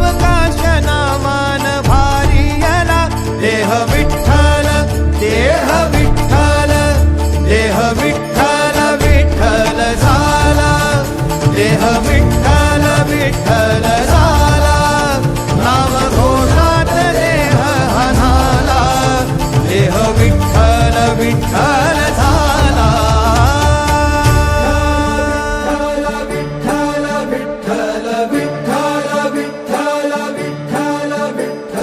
अवघावकाश Naaman भारी देह विठ्ठल देह विठ्ठल देह विठ्ठल विठ्ठल झाला. देह विठ्ठल विठ्ठल